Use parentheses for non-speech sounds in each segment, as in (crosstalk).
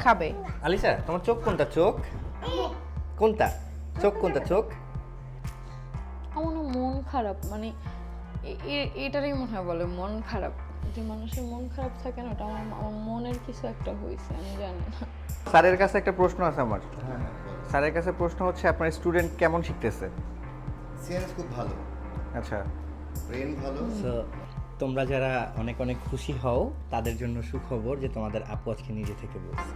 খাবে। আলিশা তোমার চোখ কোনটা? চোখ? কোনটা? চোখ কোনটা? চোখ? আমার মন খারাপ মানে এটারই মনে হয় বলে মন খারাপ। যে মানুষের মন খারাপ থাকে না ওটা আমার আমার মনের কিছু একটা হয়েছে আমি জানি না। স্যারের কাছে একটা প্রশ্ন আছে আমার। স্যারের কাছে প্রশ্ন হচ্ছে আপনার স্টুডেন্ট কেমন শিখতেছে? সেন্স খুব ভালো। আচ্ছা। ব্রেন ভালো। তোমরা যারা অনেক অনেক খুশি হও, তাদের জন্য সুখবর যে তোমাদের আপু আজকে নিজে থেকে বলছে।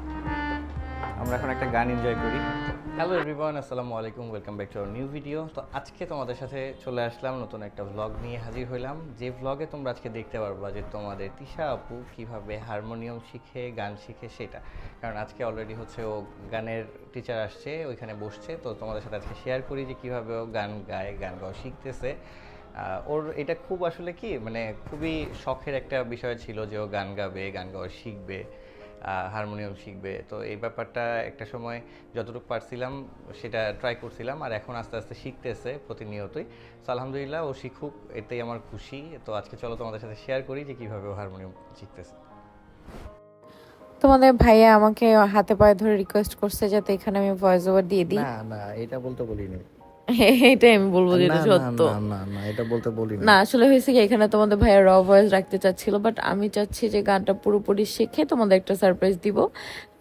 আমরা এখন একটা গান এনজয় করি। হ্যালো এভরিওয়ান আসসালামু আলাইকুম welcome back to our new video তো আজকে তোমাদের সাথে চলে আসলাম, নতুন একটা ভ্লগ নিয়ে হাজির হইলাম। যে ভ্লগে তোমরা আজকে দেখতে পারবা যে তোমাদের তিশা আপু কীভাবে হারমোনিয়াম শিখে, গান শিখে সেটা। কারণ আজকে অলরেডি হচ্ছে ও গানের টিচার আসছে, ওইখানে বসছে। তো তোমাদের সাথে আজকে শেয়ার করি যে কীভাবে ও গান গায়, গান গাওয়া শিখতেছে। ওর এটা খুব আসলে কি মানে খুবই শখের একটা বিষয় ছিল যে ও গান গাবে গান গাওয়া শিখবে হারমোনিয়াম শিখবে। তো এই ব্যাপারটা একটা সময় যতটুকু পারছিলাম সেটা ট্রাই করছিলাম আর এখন আস্তে আস্তে শিখতেছে প্রতিনিয়তই। তো আলহামদুলিল্লাহ ও শিখুক এতেই আমার খুশি। তো আজকে চলো তোমাদের সাথে শেয়ার করি যে কীভাবে ও হারমোনিয়াম শিখতেছে। তোমাদের ভাইয়া আমাকে হাতে পায়ে ধরে রিকোয়েস্ট করছে যাতে এখানে আমি ভয়েস ওভার দিয়ে দিই। না না এটা বলতে বলিনি। এটাই আমি বলব যে সত্য। না না এটা বলতে বলি না আসলে হয়েছে কি এখানে তোমাদের ভাইয়া র ভয়েস রাখতে চাচ্ছিল বাট আমি চাচ্ছি যে গানটা পুরোপুরি শিখে তোমাদের একটা সারপ্রাইজ দিব।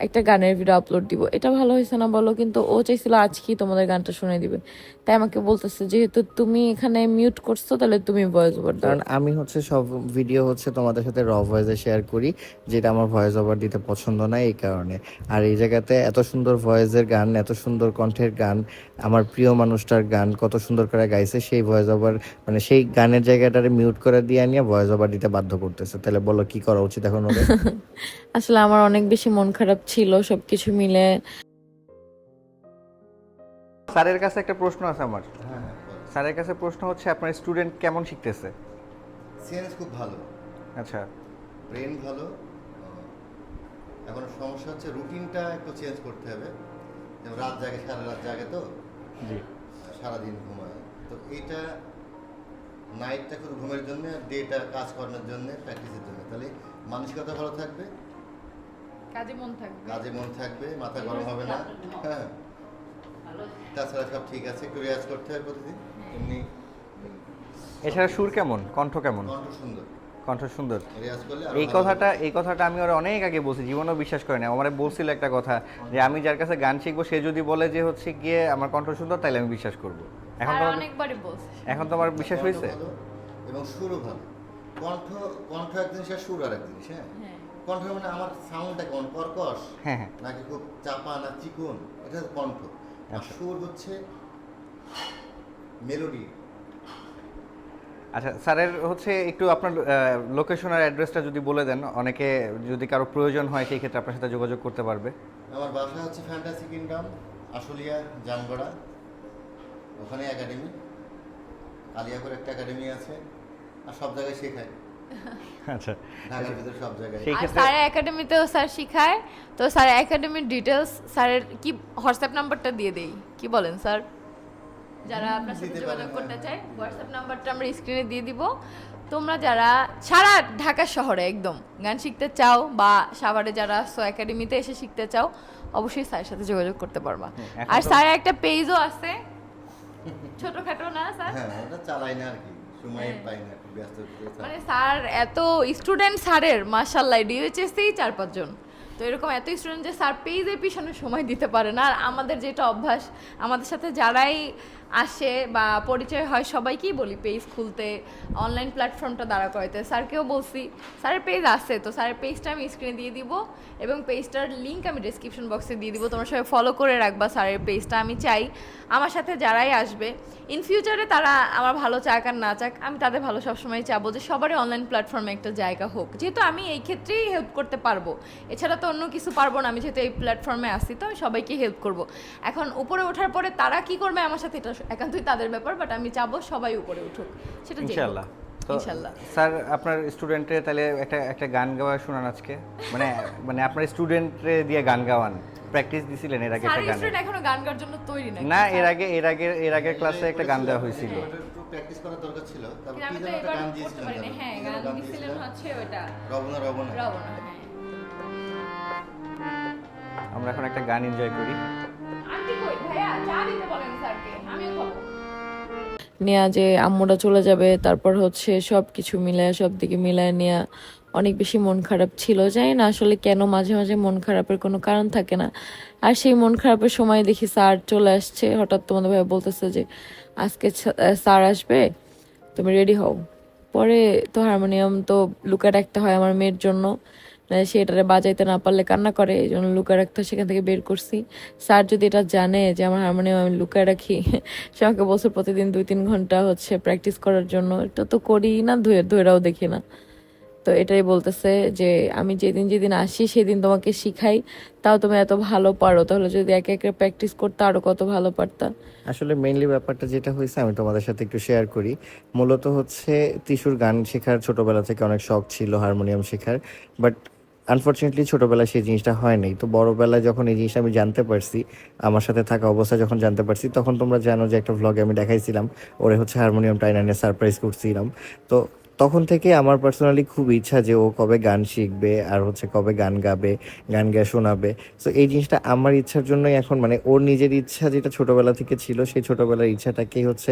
একটা গানের ভিডিও আপলোড দিব। এটা ভালো হয়েছে না বলো কিন্তু ও চাইছিল আজকেই তোমাদের গানটা শুনে দিবে। তাই আমাকে বলতেছে যেহেতু তুমি এখানে মিউট করছ তাহলে তুমি ভয়েস ওভার দাও। কারণ আমি হচ্ছে সব ভিডিও হচ্ছে তোমাদের সাথে র ভয়েসে শেয়ার করি যেটা আমার ভয়েস ওভার দিতে পছন্দ না এই কারণে। আর এই জায়গাতে এত সুন্দর ভয়েসের গান এত সুন্দর কণ্ঠের গান আমার প্রিয় মানুষটার গান কত সুন্দর করে গাইছে সেই ভয়েস ওভার মানে সেই গানের জায়গাটারে মিউট করে দিয়ে নিয়ে ভয়েস ওভার দিতে বাধ্য করতেছে। তাহলে বলো কি করা উচিত এখন (laughs) আসলে আমার অনেক বেশি মন খারাপ ছিল সবকিছু মিলে। স্যারের কাছে একটা প্রশ্ন আছে আমার। স্যারের কাছে প্রশ্ন হচ্ছে আপনার স্টুডেন্ট কেমন শিখতেছে? সেন্স খুব ভালো। আচ্ছা। ব্রেন ভালো। এখন সমস্যা হচ্ছে রুটিনটা একটু চেঞ্জ করতে হবে। যেমন রাত জাগে সারা রাত জাগে তো? জি। সারাদিন ঘুমায়। তো এটা নাইটটা শুধু ঘুমের জন্য আর ডেটা কাজ করানোর জন্য প্র্যাকটিসের জন্য। তাহলে মানসিকতা ভালো থাকবে। কাজে মন থাকবে। কাজে মন থাকবে মাথা গরম হবে না। হ্যাঁ। তাছাড়া সব ঠিক আছে একটু রেয়াজ করতে হবে প্রতিদিন। এমনি এছাড়া সুর কেমন? কণ্ঠ কেমন? কণ্ঠ সুন্দর। কণ্ঠ সুন্দর। এই কথাটা এই কথাটা আমি ওর অনেক আগে বলছি জীবনেও বিশ্বাস করে না। আমার বলছিল একটা কথা যে আমি যার কাছে গান শিখব সে যদি বলে যে হচ্ছে গিয়ে আমার কণ্ঠ সুন্দর তাহলে আমি বিশ্বাস করব। এখন তোমার অনেকবারই বলছে। এখন তোমার বিশ্বাস হয়েছে? এবং সুরও ভালো। কণ্ঠ কণ্ঠ এক জিনিস আর সুর আর এক জিনিস হ্যাঁ হ্যাঁ। কণ্ঠ মানে আমার সাউন্ডটা কেমন? কর্কশ? হ্যাঁ হ্যাঁ। নাকি খুব চাপা না চিকন? এটা কণ্ঠ। আর আচ্ছা। সুর হচ্ছে মেলোডি আচ্ছা স্যারের হচ্ছে একটু আপনার লোকেশন আর অ্যাড্রেসটা যদি বলে দেন অনেকে যদি কারও প্রয়োজন হয় সেই ক্ষেত্রে আপনার সাথে যোগাযোগ করতে পারবে। আমার বাসা হচ্ছে ফ্যান্টাসি কিংডম আশুলিয়া জামগড়া। ওখানে একাডেমি আলিয়াপুর একটা একাডেমি আছে আর সব জায়গায় শেখায়। (laughs) আচ্ছা। আর স্যারের একাডেমিতেও স্যার শিখায়। তো স্যার একাডেমির ডিটেলস স্যারের কি হোয়াটসঅ্যাপ নাম্বারটা দিয়ে দেই? কি বলেন স্যার? যারা আপনার সাথে যোগাযোগ করতে হ্যাঁ। চায় হোয়াটসঅ্যাপ নাম্বারটা আমরা স্ক্রিনে দিয়ে দিব। তোমরা যারা সারা ঢাকা শহরে একদম গান শিখতে চাও বা সাভারে যারা একাডেমিতে এসে শিখতে চাও অবশ্যই স্যারের সাথে যোগাযোগ করতে পারবা। আর তো- স্যারের একটা পেজও আছে। (laughs) ছোটখাটো না স্যার? হ্যাঁ ওটা চালাই না আর কি সময় হ্যাঁ। পাই না। মানে স্যার, এত স্টুডেন্ট স্যারের মার্শাল্লাহ ডিএইচএসেই চার পাঁচজন তো এরকম এত স্টুডেন্ট যে স্যার পেজের পিছনে সময় দিতে পারে না। আর আমাদের যেটা অভ্যাস, আমাদের সাথে যারাই আসে বা পরিচয় হয়, সবাইকেই বলি পেজ খুলতে অনলাইন প্ল্যাটফর্মটা দাঁড়া করাইতে। স্যারকেও বলছি, স্যারের পেজ আছে তো, স্যারের পেজটা আমি স্ক্রিনে দিয়ে দিব এবং পেজটার লিঙ্ক আমি ডিসক্রিপশন বক্সে দিয়ে দিব। তোমরা সবাই ফলো করে রাখবা স্যারের পেজটা আমি চাই আমার সাথে যারাই আসবে ইন ফিউচারে তারা আমার ভালো চাক আর না চাক, আমি তাদের ভালো সবসময় চাবো যে সবারই অনলাইন প্ল্যাটফর্মে একটা জায়গা হোক। যেহেতু আমি এই ক্ষেত্রেই হেল্প করতে পারব, এছাড়া তো অন্য কিছু পারব না, আমি যেহেতু এই প্ল্যাটফর্মে আসি তো আমি সবাইকে হেল্প করব। এখন উপরে ওঠার পরে তারা কি করবে আমার সাথে এটা একান্তই তাদের ব্যাপার বাট আমি চাবো সবাই উপরে উঠুক। সেটা তো স্যার আপনার স্টুডেন্টের তাহলে একটা একটা গান গাওয়া শোনান আজকে। মানে মানে আপনার স্টুডেন্টরে দিয়ে গান গাওয়ান। প্র্যাকটিস দিছিলেন এর আগে একটা গান স্টুডেন্ট এখনও গান গাওয়ার জন্য তৈরি না না এর আগে এর আগে এর আগের ক্লাসে একটা গান দেওয়া হয়েছিল। প্র্যাকটিস করার দরকার ছিল। তারপর কি যেন একটা গান দিয়েছিলেন হ্যাঁ গান দিছিলেন হচ্ছে ওটা। রবনা রবনা। রবনা হ্যাঁ। আমরা এখন একটা গান এনজয় করি। আন্টি কই? ভাইয়া চা দিতে বলেন স্যারকে। নেয়া যে আম্মুরা চলে যাবে, তারপর হচ্ছে সব কিছু মিলায় সব দিকে মিলায় নেয়া, অনেক বেশি মন খারাপ ছিল। জানি না আসলে কেন মাঝে মাঝে মন খারাপের কোনো কারণ থাকে না। আর সেই মন খারাপের সময় দেখি স্যার চলে আসছে। হঠাৎ তোমাদের ভাই বলতেছে যে, আজকে স্যার আসবে? তুমি রেডি হও। পরে তো হারমোনিয়াম তো লুকায় রাখতে হয় আমার মেয়ের জন্য। মানে সে এটারে বাজাইতে না পারলে কান্না করে, এই জন্য লুকায় রাখতে সেখান থেকে বের করছি। স্যার যদি এটা জানে যে আমার হারমোনিয়াম আমি লুকায় রাখি, সে আমাকে বছর প্রতিদিন দুই তিন ঘণ্টা হচ্ছে প্র্যাকটিস করার জন্য। এটা তো করি না, ধুয়ে, ধুয়েরাও দেখি না। তো এটাই বলতেছে যে, আমি যেদিন যেদিন আসি, সেদিন তোমাকে শিখাই। তাও তুমি এত ভালো পারো, তাহলে যদি একে একে প্র্যাকটিস করতে আরও কত ভালো পারতা? আসলে মেইনলি ব্যাপারটা যেটা হয়েছে, আমি তোমাদের সাথে একটু শেয়ার করি। মূলত হচ্ছে, ত্রিশুর গান শেখার ছোটবেলা থেকে অনেক শখ ছিল, হারমোনিয়াম শেখার। বাট আনফর্চুনেটলি ছোটোবেলায় সেই জিনিসটা হয় নাই তো বড়োবেলায় যখন এই জিনিসটা আমি জানতে পারছি, আমার সাথে থাকা অবস্থা যখন জানতে পারছি, তখন তোমরা জানো যে একটা ভ্লগে আমি দেখাইছিলাম। ওরে হচ্ছে হারমোনিয়াম টাইনানে সারপ্রাইজ করছিলাম। তো তখন থেকে আমার পার্সোনালি খুব ইচ্ছা যে ও কবে গান শিখবে আর হচ্ছে কবে গান গাবে গান গেয়ে শোনাবে। তো এই জিনিসটা আমার ইচ্ছার জন্যই এখন মানে ওর নিজের ইচ্ছা যেটা ছোটবেলা থেকে ছিল সেই ছোটবেলার ইচ্ছাটাকেই হচ্ছে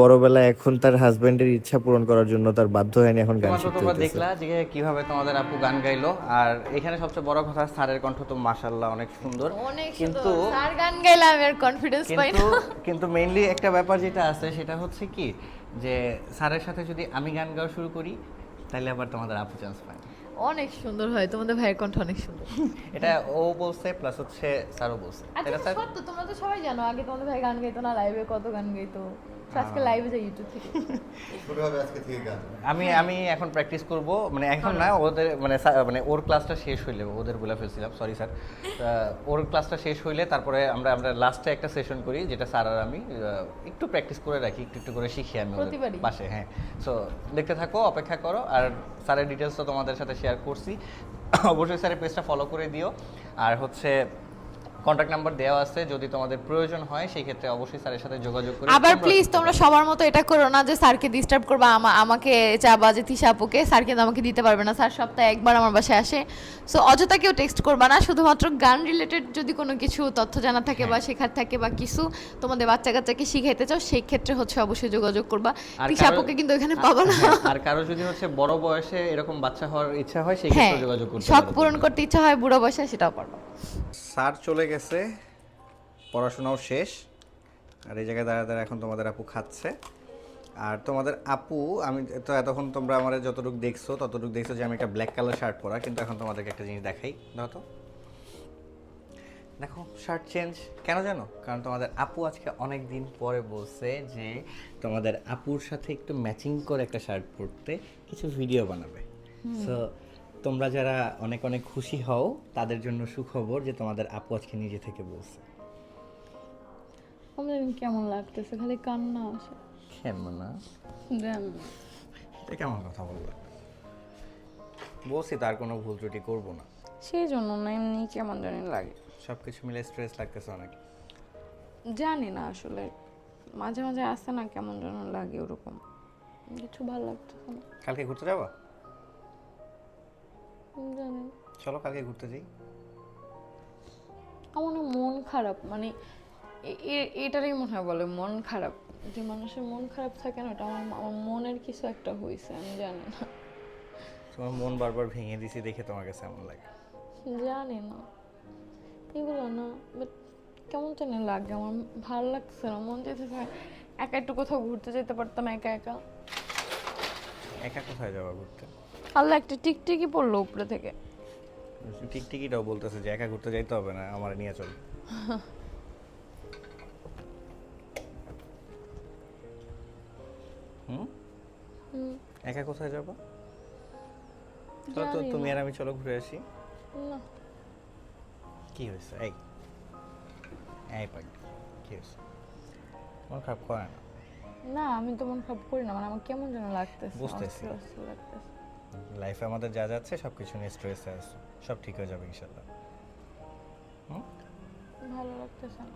বড়বেলা এখন তার হাজবেন্ডের ইচ্ছা পূরণ করার জন্য তার বাধ্য হয়নি এখন গান শিখতে দেখলা যে কীভাবে তোমাদের আপু গান গাইলো। আর এখানে সবচেয়ে বড় কথা স্যারের কণ্ঠ তো মাশাল্লাহ অনেক সুন্দর। অনেক কিন্তু স্যার গান গাইলে আমি আর কনফিডেন্স পাই কিন্তু মেইনলি একটা ব্যাপার যেটা আছে সেটা হচ্ছে কি যে স্যারের সাথে যদি আমি গান গাওয়া শুরু করি তাহলে আবার তোমাদের আপু চান্স পায়। অনেক সুন্দর হয় তোমাদের ভাইয়ের কণ্ঠ অনেক সুন্দর। (laughs) এটা ও বলছে প্লাস হচ্ছে স্যারও বলছে। আচ্ছা সত্য তোমরা তো সবাই জানো আগে তোমাদের ভাই গান গাইতো না লাইভে কত গান গাইতো। আজকে লাইভে যাই ইউটিউব থেকে। শুরু হবে আজকে থেকে গান। আমি আমি এখন প্র্যাকটিস করব মানে এখন না ওদের মানে মানে ওর ক্লাসটা শেষ হইলে ওদের বলে ফেলছিলাম সরি স্যার ওর ক্লাসটা শেষ হইলে তারপরে আমরা আমরা লাস্টে একটা সেশন করি যেটা স্যার আর আমি একটু প্র্যাকটিস করে রাখি একটু একটু করে শিখি আমি ওদের পাশে হ্যাঁ। সো দেখতে থাকো অপেক্ষা করো আর স্যারের ডিটেলস তো তোমাদের সাথে শেয়ার করছি। (coughs) অবশ্যই স্যারের পেজটা ফলো করে দিও। আর হচ্ছে কন্ট্যাক্ট নাম্বার দেওয়া আছে যদি তোমাদের প্রয়োজন হয় সেই ক্ষেত্রে অবশ্যই স্যারের সাথে যোগাযোগ করে আবার প্লিজ তোমরা সবার মতো এটা করো না যে স্যারকে ডিস্টার্ব করবা আমা- আমাকে চাবা যে তিশা আপুকে স্যার কিন্তু আমাকে দিতে পারবে না। স্যার সপ্তাহে একবার আমার বাসায় আসে। সো অযথা কেউ টেক্সট করবা না শুধুমাত্র গান রিলেটেড যদি কোনো কিছু তথ্য জানা থাকে বা শেখার থাকে বা কিছু তোমাদের বাচ্চা কাচ্চাকে শিখাইতে চাও সেই ক্ষেত্রে হচ্ছে অবশ্যই যোগাযোগ করবা। তিশা আপুকে কিন্তু এখানে পাবা না। হ্যাঁ, আর কারও যদি হচ্ছে বড় বয়সে এরকম বাচ্চা হওয়ার ইচ্ছা হয় সেই হ্যাঁ ক্ষেত্রে যোগাযোগ করতে শখ পারো পূরণ করতে ইচ্ছা হয় বুড়ো বয়সে সেটাও পারবা। স্যার চলে গেছে। পড়াশোনাও শেষ। আর এই জায়গায় দাঁড়া দাঁড়া এখন তোমাদের আপু খাচ্ছে। আর তোমাদের আপু আমি তো এতক্ষণ তোমরা আমার যতটুকু দেখছ ততটুকু দেখছ যে আমি একটা ব্ল্যাক কালার শার্ট পরা কিন্তু এখন তোমাদেরকে একটা জিনিস দেখাই। তো। দেখো শার্ট চেঞ্জ কেন জানো? কারণ তোমাদের আপু আজকে অনেক দিন পরে বলছে যে তোমাদের আপুর সাথে একটু ম্যাচিং করে একটা শার্ট পরতে কিছু ভিডিও বানাবে। সো তোমরা যারা অনেক অনেক খুশি হও তাদের জন্য সুখবর যে তোমাদের আপু আজকে নিজে থেকে বলছে। আমাদের কেমন লাগতেছে? খালি কান্না আসে কেন না। এটা কেমন কথা বলল বলছি তার কোনো ভুল ত্রুটি করব না। সেই জন্য না এমনি কেমন জানি লাগে। সব কিছু মিলে স্ট্রেস লাগতেছে অনেক। জানি না আসলে। মাঝে মাঝে আসে না কেমন যেন লাগে ওরকম। কিছু ভালো লাগতেছে না। কালকে ঘুরতে যাব? জানি। চলো কালকে ঘুরতে যাই। আমার না মন খারাপ মানে এটারই মনে হয় বলে মন খারাপ। যে মানুষের মন খারাপ থাকে না ওটা আমার আমার মনের কিছু একটা হয়েছে আমি জানি না। তোমার মন বারবার ভেঙে দিছি দেখে তোমার কাছে এমন লাগে। জানি না। এগুলো না বাট কেমন জানি লাগে আমার ভালো লাগছে না মন যেতে একা একটু কোথাও ঘুরতে যেতে পারতাম একা একা। একা কোথায় যাব ঘুরতে? আল্লাহ একটা টিকটিকি পড়ল উপরে থেকে। টিকটিকিটাও বলতেছে যে একা ঘুরতে যাইতে হবে না আমার নিয়ে চল। একা কোথায় যাব? চলো তো তুমি আর আমি চলো ঘুরে আসি। না। কি হয়েছে? এই। এই পাই কি হয়েছে? মন খারাপ করে না? না আমি তো মন খারাপ করি না মানে আমার কেমন যেন লাগতেছে বুঝতেছি। লাগতেছে। লাইফে আমাদের যা যাচ্ছে সব কিছু নিয়ে স্ট্রেসে আছে। সব ঠিক হয়ে যাবে ইনশাল্লাহ হুম? ভালো লাগতেছে না।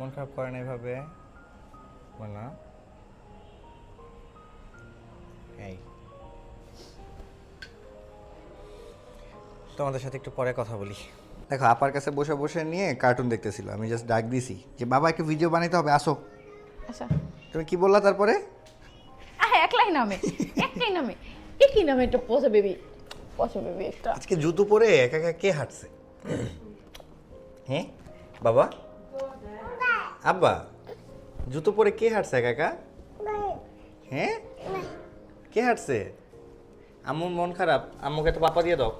মন খারাপ করে না এভাবে? না। এই। তোমাদের সাথে একটু পরে কথা বলি। দেখো আপার কাছে বসে বসে নিয়ে কার্টুন দেখতেছিল আমি জাস্ট ডাক দিছি যে বাবা একটু ভিডিও বানাইতে হবে আসো। আচ্ছা। তুমি কি বললা তারপরে? নামে একলাই নামে। একই নামে একটা পচা বেবি? পচা বেবি একটা। আজকে জুতো পরে একা একা কে হাঁটছে? হ্যাঁ? বাবা? আব্বা? জুতো পরে কে হাঁটছে হ্যাঁ? কে হাঁটছে? আম্মুর মন খারাপ। আম্মুকে তো পাপা দিয়ে দাও।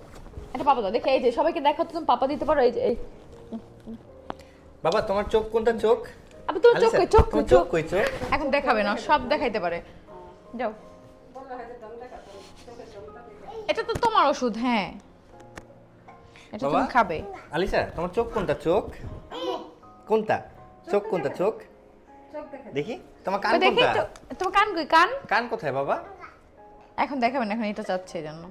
একটা পাপা দাও। দেখে এই যে সবাইকে দেখো তুমি পাপা দিতে পারো এই যে এই। বাবা তোমার চোখ কোনটা চোখ? আবার তোর চোখ চোখ কই চোখ? কই চোখ? এখন দেখাবে না সব দেখাইতে পারে। যাও। এটা তো তোমার ওষুধ হ্যাঁ। এটা তুমি খাবে। আলিসা তোমার চোখ কোনটা? চোখ? কোনটা? চোখ কোনটা? চোখ? দেখি তোমার কান দেখি কোনটা? তোমার কান কই? কান? কান কোথায় বাবা? এখন দেখাবে না এখন এটা চাচ্ছে এই জন্য।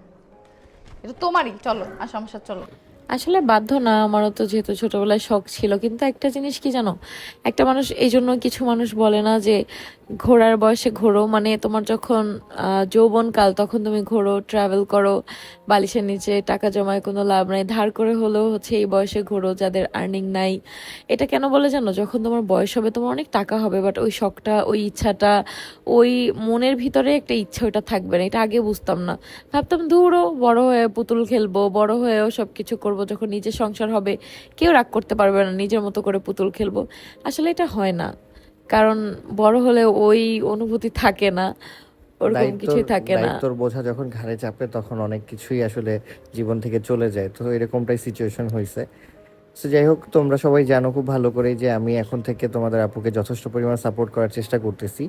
এটা তোমারই চলো আর সমস্যা চলো। আসলে বাধ্য না, আমারও তো যেহেতু ছোটবেলায় শখ ছিল। কিন্তু একটা জিনিস কি জানো? একটা মানুষ এই জন্য কিছু মানুষ বলে না যে ঘোড়ার বয়সে ঘোরো। মানে তোমার যখন যৌবনকাল, তখন তুমি ঘোরো ট্রাভেল করো, বালিশের নিচে টাকা জমায়, কোনো লাভ নাই। ধার করে হলেও হচ্ছে এই বয়সে ঘোরো, যাদের আর্নিং নাই। এটা কেন বলে জানো? যখন তোমার বয়স হবে, তোমার অনেক টাকা হবে বাট ওই শখটা, ওই ইচ্ছাটা, ওই মনের ভিতরে একটা ইচ্ছা ওটা থাকবে না। এটা আগে বুঝতাম না। ভাবতাম দূরও বড় হয়ে পুতুল খেলব, বড় হয়েও সব কিছু করব। যখন নিজের সংসার হবে কেউ রাগ করতে পারবে না নিজের মতো করে পুতুল খেলব। আসলে এটা হয় না। কারণ বড় হলে ওই অনুভূতি থাকে না ওরকম কিছুই থাকে না। তোর বোঝা যখন ঘাড়ে চাপে তখন অনেক কিছুই আসলে জীবন থেকে চলে যায়। তো এরকমটাই সিচুয়েশন হয়েছে সো যাই হোক তোমরা সবাই জানো খুব ভালো করে যে আমি এখন থেকে তোমাদের আপুকে যথেষ্ট পরিমাণ সাপোর্ট করার চেষ্টা করতেছি।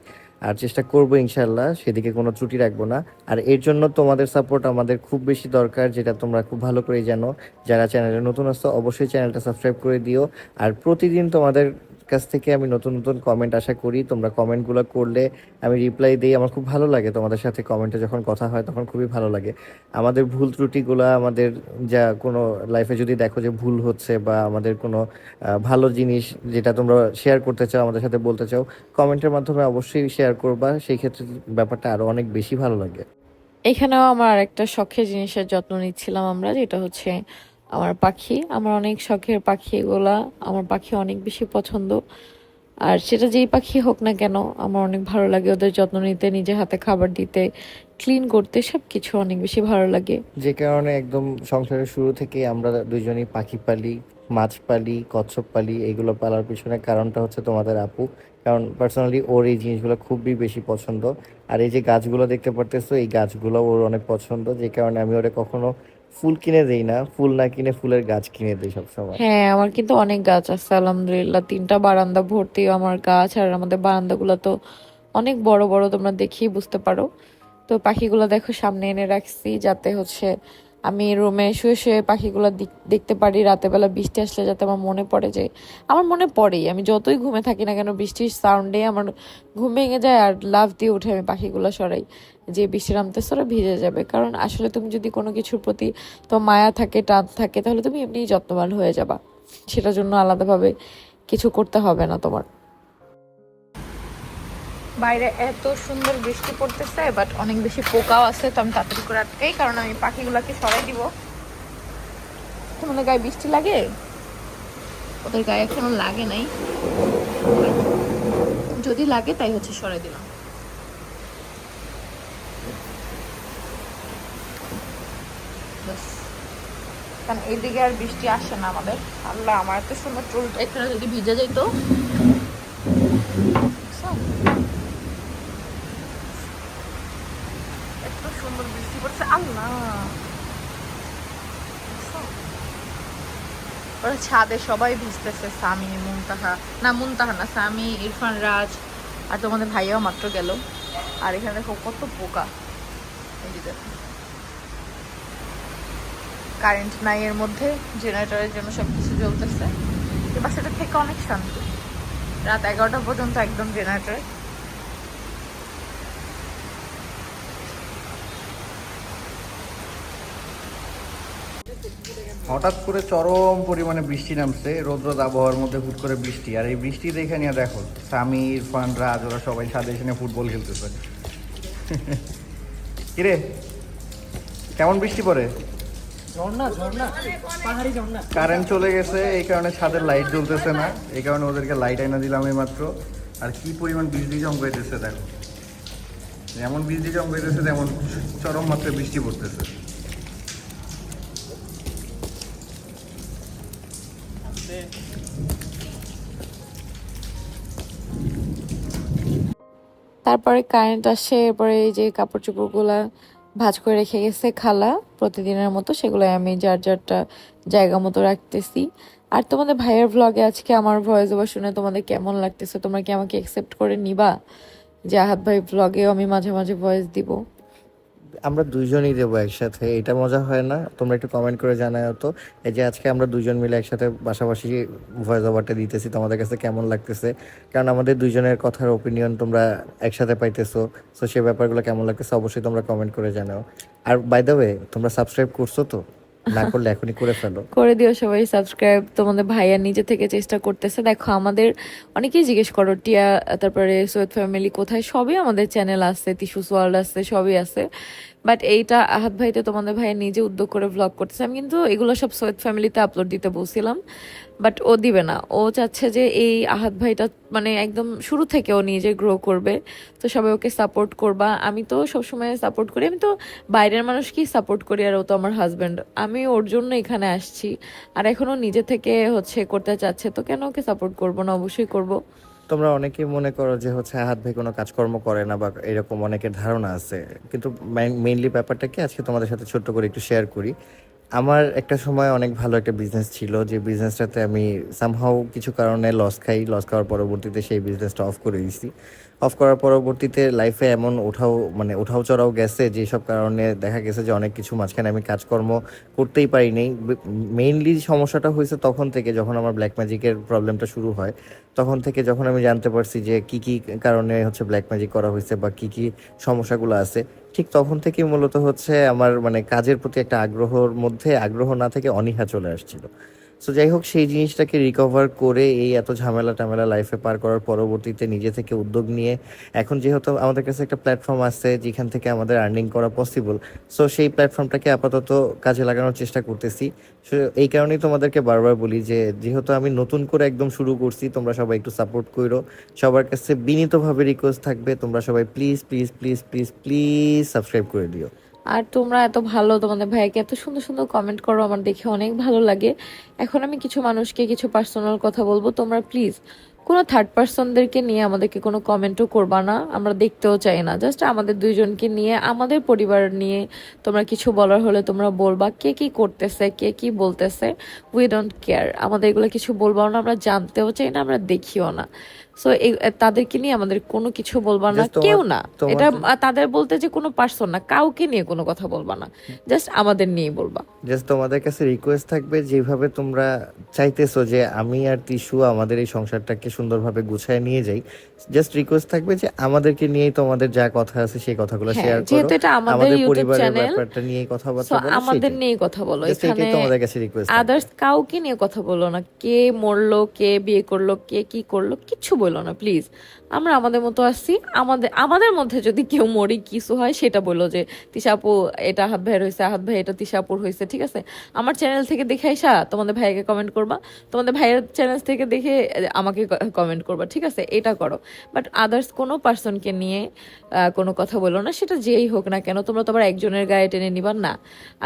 আর চেষ্টা করব ইনশাল্লাহ সেদিকে কোনো ত্রুটি রাখব না। আর এর জন্য তোমাদের সাপোর্ট আমাদের খুব বেশি দরকার, যেটা তোমরা খুব ভালো করেই জানো। যারা চ্যানেলে নতুন আসতো অবশ্যই চ্যানেলটা সাবস্ক্রাইব করে দিও। আর প্রতিদিন তোমাদের কাছ থেকে আমি নতুন নতুন কমেন্ট আশা করি। তোমরা কমেন্টগুলো করলে আমি রিপ্লাই দিই। আমার খুব ভালো লাগে তোমাদের সাথে কমেন্টে যখন কথা হয় তখন খুবই ভালো লাগে। আমাদের ভুল ত্রুটিগুলো আমাদের যা কোনো লাইফে যদি দেখো যে ভুল হচ্ছে বা আমাদের কোনো ভালো জিনিস যেটা তোমরা শেয়ার করতে চাও, আমাদের সাথে বলতে চাও কমেন্টের মাধ্যমে অবশ্যই শেয়ার করবা। সেই ক্ষেত্রে ব্যাপারটা আরও অনেক বেশি ভালো লাগে। এখানেও আমার একটা শখের জিনিসের যত্ন নিচ্ছিলাম আমরা, যেটা হচ্ছে আমার পাখি, আমার অনেক শখের পাখি এগুলা, আমার পাখি অনেক বেশি পছন্দ। আর সেটা যেই পাখি হোক না কেন, আমার অনেক ভালো লাগে ওদের যত্ন নিতে, নিজে হাতে খাবার দিতে ক্লিন করতে সব কিছু অনেক বেশি ভালো লাগে। যে কারণে একদম সংসারের শুরু থেকে আমরা দুজনই পাখি পালি, মাছ পালি, কচ্ছপ পালি, এগুলো পালার পিছনে কারণটা হচ্ছে তোমাদের আপু। কারণ পার্সোনালি ওর এই জিনিসগুলো খুবই বেশি পছন্দ। আর এই যে গাছগুলো দেখতে পারতেছো, এই গাছগুলো ওর অনেক পছন্দ। যে কারণে আমি ওরে কখনো ফুল কিনে দেই না, ফুল না কিনে ফুলের গাছ কিনে দিই সবসময়। হ্যাঁ আমার কিন্তু অনেক গাছ আছে, আলহামদুলিল্লাহ। তিনটা বারান্দা ভর্তি আমার গাছ, আর আমাদের বারান্দাগুলো তো অনেক বড় বড়, তোমরা দেখেই বুঝতে পারো। তো পাখিগুলো দেখো, সামনে এনে রাখছি, যাতে হচ্ছে আমি রুমে শুয়ে শুয়ে পাখিগুলো দেখতে পারি রাতের বেলা বৃষ্টি আসলে যাতে আমার মনে পড়ে যে, আমার মনে পড়েই। আমি যতই ঘুমে থাকি না কেন, বৃষ্টির সাউন্ডে আমার ঘুম ভেঙে যায় আর লাভ দিয়ে উঠে আমি পাখিগুলো সরাই। যে বৃষ্টি নামতেছে ওরা ভিজে যাবে। কারণ আসলে তুমি যদি কোনো কিছুর প্রতি তো মায়া থাকে, টান থাকে, তাহলে তুমি এমনিই যত্নবান হয়ে যাবা। সেটার জন্য আলাদাভাবে কিছু করতে হবে না তোমার। বাইরে এত সুন্দর বৃষ্টি পড়তেছে বাট অনেক বেশি পোকাও আছে, তো আমি তাড়াতাড়ি করে আটকাই, কারণ আমি পাখিগুলোকে সরাই দিব। তোমাদের গায়ে বৃষ্টি লাগে? ওদের গায়ে এখনও লাগে নাই। যদি লাগে, তাই হচ্ছে সরাই দিলাম। কারণ এইদিকে আর বৃষ্টি আসে না আমাদের। আল্লাহ, আমার এত সুন্দর চুলটা। এখানে যদি ভিজে যাইতো দেখছ? এত সুন্দর বৃষ্টি পড়ছে আল্লাহ দেখছ? ওরা ছাদে সবাই ভিজতেছে সামি মুনতাহা। না মুনতাহা না সামি ইরফান, রাজ আর তোমাদের ভাইয়াও মাত্র গেল। আর এখানে দেখো কত পোকা কারেন্ট নাই এর মধ্যে, জেনারেটরের জন্য সব কিছু জ্বলতেছে। এই বাসাটা থেকে অনেক শান্তি। রাত এগারোটা পর্যন্ত একদম জেনারেটরে। হঠাৎ করে চরম পরিমাণে বৃষ্টি নামছে রোদ রোদ আবহাওয়ার মধ্যে হুট করে বৃষ্টি। আর এই বৃষ্টি দেখে নিয়ে দেখো সামি ইরফান রাজ ওরা সবাই ছাদে এসে ফুটবল খেলতেছে। (laughs) কিরে কেমন বৃষ্টি পড়ে? কারেন্ট চলে গেছে এই কারণে ছাদের লাইট জ্বলতেছে না এই কারণে ওদেরকে লাইট এনে দিলাম এই মাত্র আর কি পরিমাণ বিজলি চমকাইতেছে দেখো। যেমন বিজলি চমকাইতেছে তেমন চরম মাত্রায় বৃষ্টি পড়তেছে। তারপরে কারেন্ট আসে, এরপরে এই যে কাপড় চোপড়গুলো ভাজ করে রেখে গেছে, খালা প্রতিদিনের মতো সেগুলো আমি যার যারটা জায়গা মতো রাখতেছি। আর তোমাদের ভাইয়ের ভ্লগে আজকে আমার ভয়েস ওভার শুনে তোমাদের কেমন লাগতেছে? তোমরা কি আমাকে অ্যাকসেপ্ট করে নিবা? যে আহাত ভাই ভ্লগেও আমি মাঝে মাঝে ভয়েস দিব। আমরা দুজনই দেবো একসাথে, এটা মজা হয় না? তোমরা একটু কমেন্ট করে জানাও তো। এই যে আজকে আমরা দুজন মিলে একসাথে পাশাপাশি ভয়েস ওভারটা দিতেছি, তোমাদের কাছে কেমন লাগতেছে? কারণ আমাদের দুইজনের কথার ওপিনিয়ন তোমরা একসাথে পাইতেছো তো সেই ব্যাপারগুলো কেমন লাগতেছে অবশ্যই তোমরা কমেন্ট করে জানাও। আর বাই দ্য ওয়ে তোমরা সাবস্ক্রাইব করছ তো? না করলে এখনই করে ফেলো। করে দিও সবাই সাবস্ক্রাইব তোমাদের ভাইয়া নিজে থেকে চেষ্টা করতেছে। দেখো, আমাদের অনেকেই জিজ্ঞেস করো, টিয়া, তারপরে সৈয়দ ফ্যামিলি কোথায়? সবই আমাদের চ্যানেল আছে টিসুস ওয়ার্ল্ড আছে, সবই আছে। বাট এইটা আহাত ভাইতে তোমাদের ভাইয়া নিজে উদ্যোগ করে ভ্লগ করতেছে। আমি কিন্তু এগুলো সব সৈয়দ ফ্যামিলিতে আপলোড দিতে বলছিলাম। বাট ও দিবে না। ও চাচ্ছে যে এই আহাত ভাইটা মানে একদম শুরু থেকে ও নিজে গ্রো করবে। তো সবাই ওকে সাপোর্ট করবা। আমি তো সবসময় সাপোর্ট করি। আমি তো বাইরের মানুষকেই সাপোর্ট করি আর ও তো আমার হাজব্যান্ড আমি ওর জন্য এখানে আসছি। আর এখনও নিজে থেকে হচ্ছে করতে চাচ্ছে। তো কেন ওকে সাপোর্ট করব না? অবশ্যই করব। তোমরা অনেকেই মনে করো যে হচ্ছে হাত ভাই কোনো কাজকর্ম করে না বা এরকম অনেকের ধারণা আছে। কিন্তু মেইনলি ব্যাপারটা কি? আজকে তোমাদের সাথে ছোট্ট করে একটু শেয়ার করি। আমার একটা সময় অনেক ভালো একটা বিজনেস ছিল, যে বিজনেসটাতে আমি সামহাও কিছু কারণে লস খাই লস খাওয়ার পরবর্তীতে সেই বিজনেসটা অফ করে দিয়েছি অফ করার পরবর্তীতে লাইফে এমন ওঠাও মানে ওঠাও চড়াও গেছে, যেসব কারণে দেখা গেছে যে অনেক কিছু মাঝখানে আমি কাজকর্ম করতেই পারিনি। মেইনলি সমস্যাটা হয়েছে তখন থেকে যখন আমার ব্ল্যাক ম্যাজিকের প্রবলেমটা শুরু হয়, তখন থেকে যখন আমি জানতে পারছি যে কি কি কারণে হচ্ছে ব্ল্যাক ম্যাজিক করা হয়েছে বা কি কি সমস্যাগুলো আছে, ঠিক তখন থেকেই মূলত হচ্ছে আমার মানে কাজের প্রতি একটা আগ্রহর মধ্যে আগ্রহ না থেকে অনীহা চলে আসছিল। সো যাই হোক সেই জিনিসটাকে রিকভার করে এই এত ঝামেলা টামেলা লাইফে পার করার পরবর্তীতে নিজে থেকে উদ্যোগ নিয়ে, এখন যেহেতু আমাদের কাছে একটা প্ল্যাটফর্ম আছে যেখান থেকে আমাদের আর্নিং করা পসিবল সো সেই প্ল্যাটফর্মটাকে আপাতত কাজে লাগানোর চেষ্টা করতেছি। সো এই কারণেই তোমাদেরকে বারবার বলি যে, যেহেতু আমি নতুন করে একদম শুরু করছি, তোমরা সবাই একটু সাপোর্ট করো সবার কাছে বিনীতভাবে রিকোয়েস্ট থাকবে, তোমরা সবাই please please please please please subscribe করে দিও। আর তোমরা এত ভালো তোমাদের ভাইকে এত সুন্দর সুন্দর কমেন্ট করো, আমার দেখে অনেক ভালো লাগে। এখন আমি কিছু মানুষকে, কিছু পার্সোনাল কথা বলব। তোমরা প্লিজ কোনো থার্ড পার্সনদেরকে নিয়ে আমাদেরকে কোনো কমেন্টও করবা না। আমরা দেখতেও চাই না। জাস্ট আমাদের দুইজনকে নিয়ে, আমাদের পরিবার নিয়ে তোমরা কিছু বলার হলে তোমরা বলবা কে কি করতেছে, কে কি বলতেছে। উই ডোন্ট কেয়ার আমাদের এগুলো কিছু বলবাও না, আমরা জানতেও চাই না, আমরা দেখিও না। সো তাদেরকে নিয়ে আমাদের কোনো কিছু বলবা না কেউ না। এটা তাদের বলতে যে কোনো পার্সন না কাউকে নিয়ে কোনো কথা বলবা না। জাস্ট আমাদের নিয়েই বলবা। জাস্ট তোমাদের কাছে রিকোয়েস্ট থাকবে যেভাবে তোমরা চাইতেছো যে আমি আর তিশু আমাদের এই সংসারটাকে সুন্দরভাবে গুছায় নিয়ে যাই। জাস্ট রিকোয়েস্ট থাকবে যে আমাদেরকে নিয়েই তোমাদের যা কথা আছে সেই কথাগুলো হ্যাঁ, শেয়ার করো। যেহেতু এটা আমাদের ইউটিউব চ্যানেল ব্যাপারটা নিয়ে কথা বলো আমাদের নিয়ে কথা বলো। এখানে তোমাদের কাছে রিকোয়েস্ট আদার্স কাউকে নিয়ে কথা বলো না। কে মরলো কে বিয়ে করল কে কি করল কিচ্ছু বলল না প্লিজ আমরা আমাদের মতো আসছি আমাদের আমাদের মধ্যে যদি কেউ মরি কিছু হয় সেটা বলল যে তিশাপু এটা হাত ভাইয়ের হয়েছে হাত ভাই এটা তিশাপুর হয়েছে ঠিক আছে? আমার চ্যানেল থেকে দেখে আইসা তোমাদের ভাইকে কমেন্ট করবা। তোমাদের ভাইয়ের চ্যানেল থেকে দেখে আমাকে কমেন্ট করবা ঠিক আছে? এটা করো। বাট আদার্স কোনো পার্সনকে নিয়ে কোনো কথা বলো না সেটা যেই হোক না কেন তোমরা তোমার একজনের গায়ে টেনে নিবার না।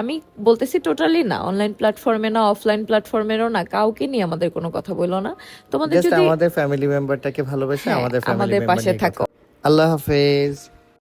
আমি বলতেছি টোটালি না অনলাইন প্ল্যাটফর্মে না অফলাইন প্ল্যাটফর্মেরও না কাউকে নিয়ে আমাদের কোনো কথা বলো না। তোমাদের যদি আমাদের ফ্যামিলি মেম্বারটাকে ভালোবেসে হ্যাঁ, আমাদের আমাদের পাশে থাকো। আল্লাহ হাফেজ।